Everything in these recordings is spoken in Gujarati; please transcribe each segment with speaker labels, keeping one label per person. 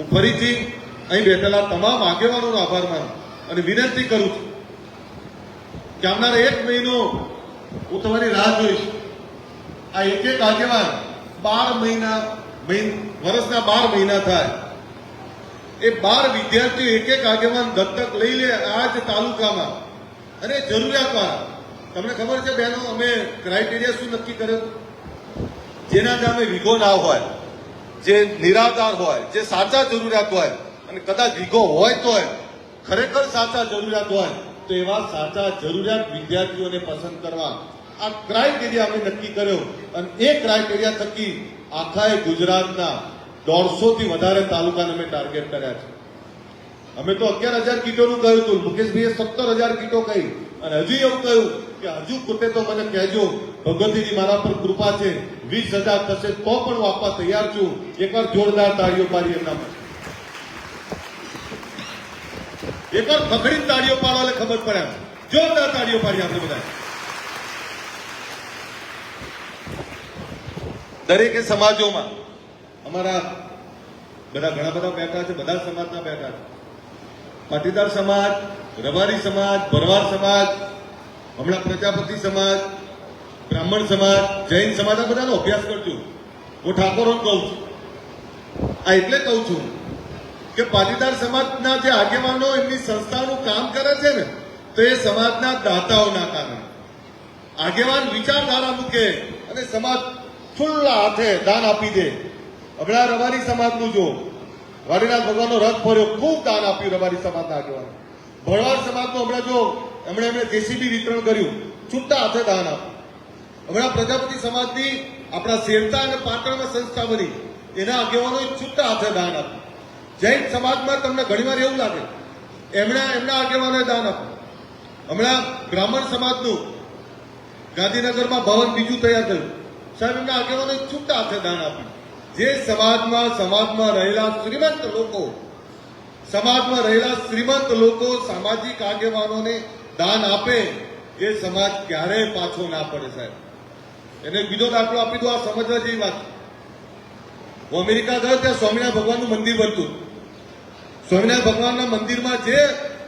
Speaker 1: હું ફરીથી અહીં બેઠેલા તમામ આગેવાનોનો આભાર માનું અને વિનંતી કરું છું કે આવનારા એક મહિનો હું તમારી રાહ જોઈશ. આ એક એક આગેવાન બાર મહિના વર્ષના બાર મહિના થાય. એ બાર વિદ્યાર્થીઓ એક એક આગેવાન દત્તક લઈ લે આ જ તાલુકામાં. અને જરૂરિયાતવાળા, તમને ખબર છે બહેનો અમે ક્રાઇટેરિયા શું નક્કી કર્યો? જેના અમે વિગો ના હોય. જે નિરાધાર હોય, જે સાચા જરૂરિયાત હોય અને કદાચ વિગો હોય તોય, ખરેખર સાચા જરૂરિયાત હોય, તો એવા સાચા જરૂરિયાત વિદ્યાર્થીઓને પસંદ કરવા આ ક્રાઇટેરિયા અમે નક્કી કર્યો અને એ ક્રાઇટેરિયા થકી આખા ગુજરાતના દોઢસો થી વધારે તાલુકાને અમે ટાર્ગેટ કર્યા છે. અમે તો અગિયાર હજાર કીટોનું કહ્યું હતું મુકેશભાઈએ સત્તર હજાર કીટો કહી. અને હજુ એવું કહ્યું કે હજુ પોતે તો મને કહેજો ભગવતીની મારા પર કૃપા છે, વીસ હજાર થશે તો પણ હું આપવા તૈયાર છું. એકવાર જોરદાર તાળીઓ પાડી એમના માટે એકવાર ફકડીને તાળીઓ પાડવા એટલે ખબર પડે જોરદાર તાળીઓ પાડી આપણે બધા દરેકે સમાજોમાં, અમારા બધા ઘણા બધા બેઠા છે, બધા સમાજના બેઠા છે. પાટીદાર સમાજ, રબારી સમાજ, ભરવાડ સમાજ, હમણાં પ્રજાપતિ સમાજ, બ્રાહ્મણ સમાજ, જૈન સમાજ, આ બધાનો અભ્યાસ કરજો. હું ઠાકોરો કહું છું. આ એટલે કહું છું કે પાટીદાર સમાજના જે આગેવાનો એમની સંસ્થાનું કામ કરે છે ને, તો એ સમાજના દાતાઓના કારણે. આગેવાન વિચારધારા મૂકે અને સમાજ ખુલ્લા હાથે દાન આપી દે. હમણાં રબારી સમાજનું જો વાડીનાથ ભગવાનનો રથ ફર્યો, ખૂબ દાન આપ્યું રબારી સમાજના આગેવાનો ભરવાડ સમાજનો હમણાં જો એમણે એમણે જેસીબી વિતરણ કર્યું, છૂટા હાથે દાન આપ્યું. હમણાં પ્રજાપતિ સમાજની આપણા શેરતા અને પાટણમાં સંસ્થા બની, એના આગેવાનોએ છૂટા હાથે દાન આપ્યું. જૈન સમાજમાં તમને ઘણીવાર એવું લાગે, એમણે એમના આગેવાનોએ દાન આપ્યું. હમણાં બ્રાહ્મણ સમાજનું ગાંધીનગરમાં ભવન બીજું તૈયાર થયું. સાહેબ, એમના આગેવાનોએ છૂટા હાથે દાન આપ્યું. જે સમાજમાં સમાજમાં રહેલા શ્રીમંત લોકો, સમાજમાં રહેલા શ્રીમંત લોકો સામાજિક આગેવાનોને દાન આપે, એ સમાજ ક્યારેય પાછો ના પડે સાહેબ. એને બીજો દાખલો આપી દો આ સમજવા જેવી વાત. હું અમેરિકા ગયો ત્યાં સ્વામિનારાયણ ભગવાનનું મંદિર બનતું. સ્વામિનારાયણ ભગવાનના મંદિરમાં જે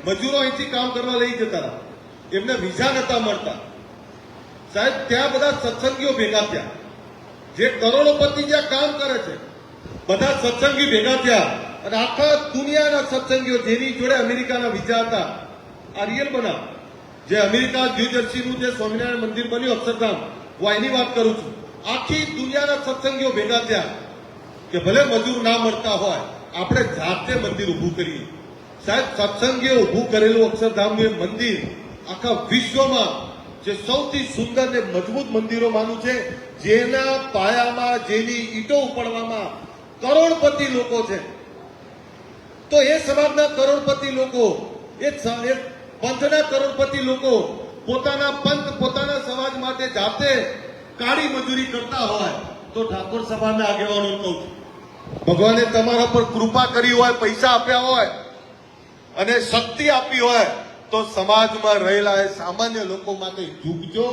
Speaker 1: મજૂરો અહીંથી કામ કરવા લઈ જતા, એમને વિઝા નતા મળતા. સાહેબ, ત્યાં બધા સત્સંગીઓ ભેગા થયા. જે કરોડોપતિ જ્યાં કામ કરે છે, બધા સત્સંગી ભેગા થયા અને આખા દુનિયાના સત્સંગીઓ જેની જોડે અમેરિકાના વિઝા હતા, આ રિયલ બનાવ. જે અમેરિકા ન્યૂજર્સીનું જે સ્વામિનારાયણ મંદિર બન્યું, અક્ષરધામ, હું એની વાત કરું છું. આખી દુનિયાના સત્સંગીઓ ભેગા થયા કે ભલે મજૂર ના મળતા હોય, આપણે જાતે મંદિર ઊભું કરીએ. સાહેબ, સત્સંગીઓ ઊભું કરેલું અક્ષરધામનું એ મંદિર આખા વિશ્વમાં જે સૌથી સુંદર ને મજબૂત મંદિરોમાંનું છે, જેના પાયામાં, જેની ઈટો ઉપાડવામાં કરોડપતિ લોકો છે. તો એ સમાજના કરોડપતિ લોકો, એ પંથના કરોડપતિ લોકો પોતાના પંથ, પોતાના સમાજ માટે જાતે કાળી મજૂરી કરતા હોય, તો ઠાકોર સમાજના આગેવાનો કહું છું. ભગવાને તમારા પર કૃપા કરી હોય, પૈસા આપ્યા હોય, અને શક્તિ આપી હોય તો સમાજમાં રહેલા એ સામાન્ય લોકો માટે ઝૂકજો,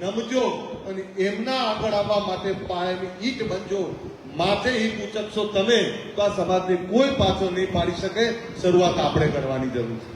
Speaker 1: નમજો અને એમના આગળ આવવા માટે પાયાની ઈટ બનજો. માથે ઈટ ઉચકશો તમે, તો આ સમાજને કોઈ પાછો નહીં પાડી શકે. શરૂઆત આપણે કરવાની જરૂર છે.